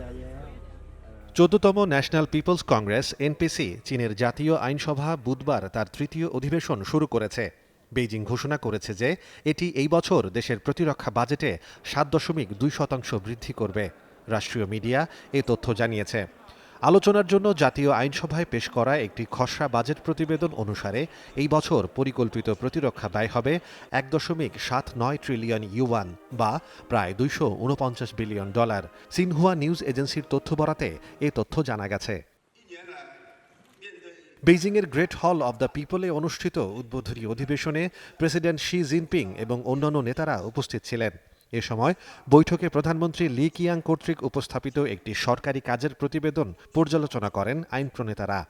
derrière. চোদ্দতম national people's Congress, NPC, চীনের জাতীয় আইনসভা বুধবার তার তৃতীয় অধিবেশন শুরু করেছে বেইজিং ঘোষণা করেছে যে এটি এই বছর দেশের প্রতিরক্ষা বাজেটে সাত দশমিক দুই শতাংশ বৃদ্ধি করবে রাষ্ট্রীয় মিডিয়া এ তথ্য জানিয়েছে আলোচনার জন্য জাতীয় আইনসভায় পেশ করা একটি খসড়া বাজেট প্রতিবেদন অনুসারে এই বছর পরিকল্পিত প্রতিরক্ষা ব্যয় হবে এক দশমিক সাত নয় ট্রিলিয়ন ইউয়ান বা প্রায় দুইশো উনপঞ্চাশ বিলিয়ন ডলার। সিনহুয়া নিউজ এজেন্সির তথ্য বরাতে এ তথ্য জানা গেছে। বেইজিংয়ের গ্রেট হল অব দ্য পিপলে অনুষ্ঠিত উদ্বোধনী অধিবেশনে প্রেসিডেন্ট শি জিনপিং এবং অন্যান্য নেতারা উপস্থিত ছিলেন। এ সময় বৈঠকে প্রধানমন্ত্রী লি কিয়াং কর্তৃক উপস্থাপিত একটি সরকারি কাজের প্রতিবেদন পর্যালোচনা করেন আইন প্রণেতারা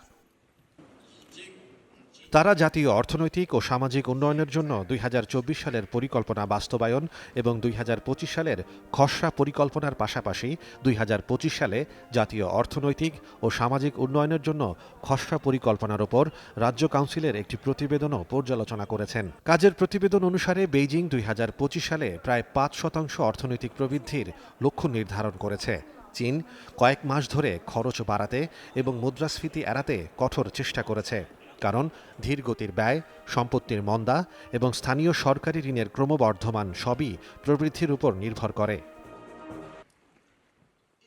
তারা জাতীয় অর্থনৈতিক ও সামাজিক উন্নয়নের জন্য দুই হাজার চব্বিশ সালের পরিকল্পনা বাস্তবায়ন এবং দুই হাজার পঁচিশ সালের খসড়া পরিকল্পনার পাশাপাশি দুই হাজার পঁচিশ সালে জাতীয় অর্থনৈতিক ও সামাজিক উন্নয়নের জন্য খসড়া পরিকল্পনার ওপর রাজ্য কাউন্সিলের একটি প্রতিবেদনও পর্যালোচনা করেছেন। কাজের প্রতিবেদন অনুসারে বেইজিং দুই হাজার পঁচিশ সালে প্রায় পাঁচ শতাংশ অর্থনৈতিক প্রবৃদ্ধির লক্ষ্য নির্ধারণ করেছে। চীন কয়েক মাস ধরে খরচ বাড়াতে এবং মুদ্রাস্ফীতি এড়াতে কঠোর চেষ্টা করেছে। কারণ ধীরগতির ব্যয়, সম্পত্তির মন্দা এবং স্থানীয় সরকারি ঋণের ক্রমবর্ধমান সবই প্রবৃদ্ধির উপর নির্ভর করে।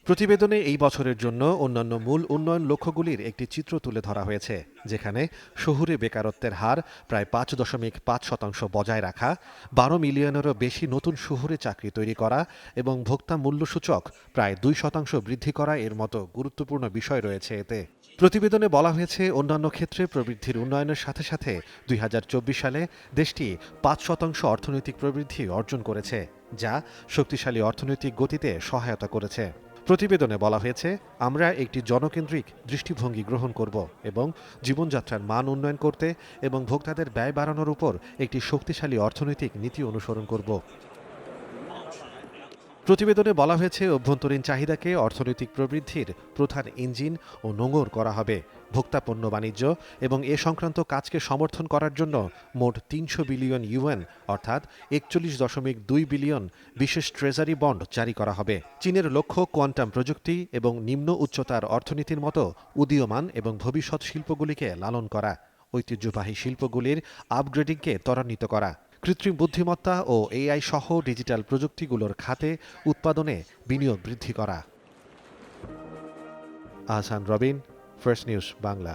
প্রতিবেদনে এই বছরের জন্য অন্যান্য মূল উন্নয়ন লক্ষ্যগুলির একটি চিত্র তুলে ধরা হয়েছে, যেখানে শহুরে বেকারত্বের হার প্রায় পাঁচ দশমিক পাঁচ শতাংশ বজায় রাখা, বারো মিলিয়নেরও বেশি নতুন শহুরে চাকরি তৈরি করা এবং ভোক্তা মূল্যসূচক প্রায় দুই শতাংশ বৃদ্ধি করা এর মতো গুরুত্বপূর্ণ বিষয় রয়েছে এতে। প্রতিবেদনে বলা হয়েছে, অন্যান্য ক্ষেত্রে প্রবৃদ্ধির উন্নয়নের সাথে সাথে দুই হাজার চব্বিশ সালে দেশটি পাঁচ শতাংশ অর্থনৈতিক প্রবৃদ্ধি অর্জন করেছে, যা শক্তিশালী অর্থনৈতিক গতিতে সহায়তা করেছে। প্রতিবেদনে বলা হয়েছে, আমরা একটি জনকেন্দ্রিক দৃষ্টিভঙ্গি গ্রহণ করব এবং জীবনযাত্রার মান উন্নয়ন করতে এবং ভোক্তাদের ব্যয় বাড়ানোর উপর একটি শক্তিশালী অর্থনৈতিক নীতি অনুসরণ করব। প্রতিবেদনে বলা হয়েছে, অভ্যন্তরীণ চাহিদাকে অর্থনৈতিক প্রবৃদ্ধির প্রধান ইঞ্জিন ও নোঙর করা হবে। ভোক্তা পণ্য বাণিজ্য এবং এ সংক্রান্ত কাজকে সমর্থন করার জন্য মোট তিনশো বিলিয়ন ইউএন, অর্থাৎ একচল্লিশ দশমিক দুই বিলিয়ন বিশেষ ট্রেজারি বন্ড জারি করা হবে। চীনের লক্ষ্য কোয়ান্টাম প্রযুক্তি এবং নিম্ন উচ্চতার অর্থনীতির মতো উদীয়মান এবং ভবিষ্যৎ শিল্পগুলিকে লালন করা, ঐতিহ্যবাহী শিল্পগুলির আপগ্রেডিংকে ত্বরান্বিত করা। কৃত্রিম বুদ্ধিমত্তা ও এআই সহ ডিজিটাল প্রযুক্তিগুলোর খাতে উৎপাদনে বিনিয়োগ বৃদ্ধি করা। Ahsan Robin first news Bangla